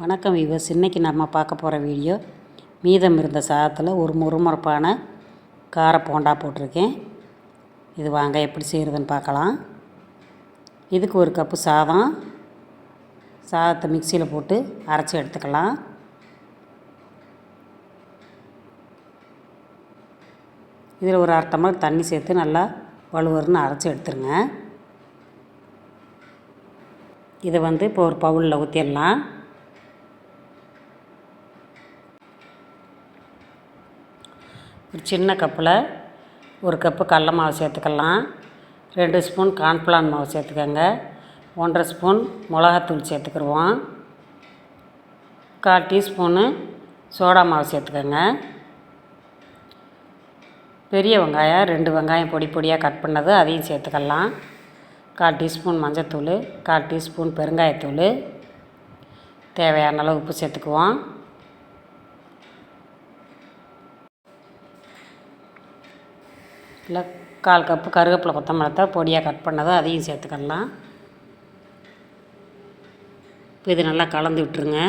வணக்கம் விவஸ் இன்றைக்கி நம்ம பார்க்க போகிற வீடியோ மீதம் இருந்த சாதத்தில் ஒரு முறுமுறுப்பான கார போண்டா போட்டிருக்கேன். இது வாங்க எப்படி செய்கிறதுன்னு பார்க்கலாம். இதுக்கு ஒரு கப்பு சாதம். சாதத்தை மிக்சியில் போட்டு அரைச்சி எடுத்துக்கலாம். இதில் ஒரு அரை டம்ளர் தண்ணி சேர்த்து நல்லா வலுவருன்னு அரைச்சி எடுத்துருங்க. இதை வந்து இப்போ ஒரு பவுலில் ஊற்றிடலாம் ஒரு சின்ன கப்பில் ஒரு கப்பு கடல மாவு சேர்த்துக்கலாம். ரெண்டு ஸ்பூன் கார்ன்ஃப்ளான் மாவு சேர்த்துக்கோங்க. ஒன்றரை ஸ்பூன் மிளகாத்தூள் சேர்த்துக்கிடுவோம் கால் டீஸ்பூனு சோடா மாவு சேர்த்துக்கோங்க. பெரிய வெங்காயம் ரெண்டு வெங்காயம் பொடி பொடியாக கட் பண்ணது அதையும் சேர்த்துக்கலாம். கால் டீஸ்பூன் மஞ்சத்தூள் கால் டீஸ்பூன் பெருங்காயத்தூள். தேவையான அளவு உப்பு சேர்த்துக்குவோம். இல்லை கால் கப்பு கருவேப்பிலை கொத்தமல்லத்தை பொடியாக கட் பண்ணதை அதையும் சேர்த்துக்கலாம். இப்போ இது நல்லா கலந்து விட்டுருங்க.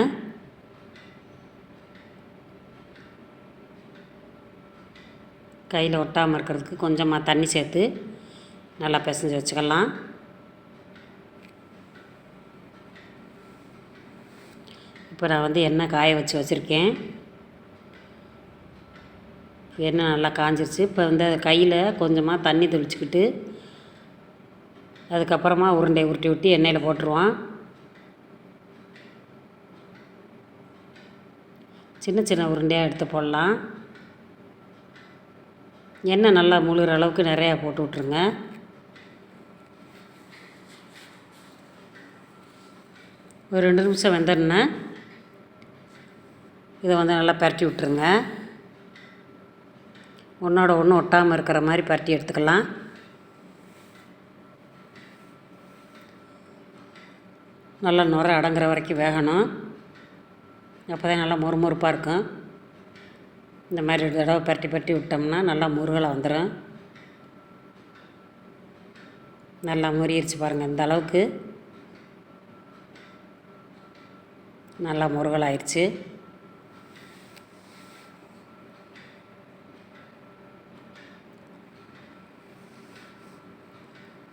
கையில் ஒட்டாமல் இருக்கிறதுக்கு கொஞ்சமாக தண்ணி சேர்த்து நல்லா பிசைஞ்சு வச்சுக்கலாம். இப்போ நான் வந்து எண்ணெய் காய வச்சு வச்சுருக்கேன். எண்ணெய் நல்லா காஞ்சிருச்சு. இப்போ வந்து கையில் கொஞ்சமாக தண்ணி தெளிச்சுக்கிட்டு அதுக்கப்புறமா உருண்டை உருட்டி விட்டு எண்ணெயில் போட்டுருவோம். சின்ன சின்ன உருண்டையாக எடுத்து போடலாம். எண்ணெய் நல்லா முழுகிற அளவுக்கு நிறையா போட்டு விட்ருங்க ஒரு ரெண்டு நிமிஷம் வெந்தோடனே இதை வந்து நல்லா பரட்டி விட்ருங்க ஒன்றோட ஒன்று ஒட்டாமல் இருக்கிற மாதிரி பரட்டி எடுத்துக்கலாம். நல்லா நுர அடங்குற வரைக்கும் வேகணும். அப்போ தான் நல்லா மொறுமொறுப்பாக இருக்கும். இந்த மாதிரி ஒரு தடவை பரட்டி பரட்டி விட்டோம்னா நல்லா முருகலை வந்துடும் நல்லா முறியிருச்சு பாருங்கள் இந்த அளவுக்கு. நல்லா முருகலாயிருச்சு.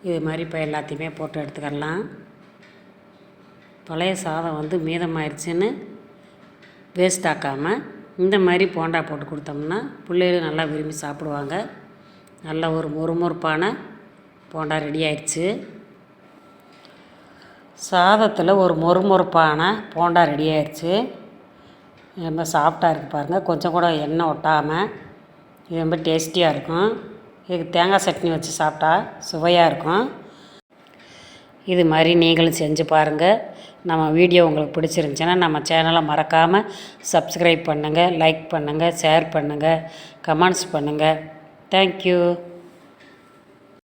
இது மாதிரி இப்போ எல்லாத்தையுமே போட்டு எடுத்துக்கலாம் பழைய சாதம் வந்து மீதமாயிருச்சுன்னு வேஸ்ட் ஆக்காமல் இந்த மாதிரி போண்டா போட்டு கொடுத்தோம்னா பிள்ளைகளும் நல்லா விரும்பி சாப்பிடுவாங்க. நல்ல ஒரு மொறுமொறுப்பான போண்டா ரெடி ஆயிடுச்சு சாதத்தில் ஒரு மொறுமொறுப்பான போண்டா ரெடி ஆயிடுச்சு ரொம்ப சாஃப்டாக இருக்குது பாருங்கள் கொஞ்சம் கூட எண்ணெய் ஒட்டாமல் இது ரொம்ப டேஸ்டியாக இருக்கும். இதுக்கு தேங்காய் சட்னி வச்சு சாப்பிட்டா சுவையாக இருக்கும். இது மாதிரி நீங்களும் செஞ்சு பாருங்கள் நம்ம வீடியோ உங்களுக்கு பிடிச்சிருந்துச்சின்னா நம்ம சேனலை மறக்காமல் சப்ஸ்கிரைப் பண்ணுங்கள் லைக் பண்ணுங்கள் ஷேர் பண்ணுங்கள் கமெண்ட்ஸ் பண்ணுங்கள் தேங்க்யூ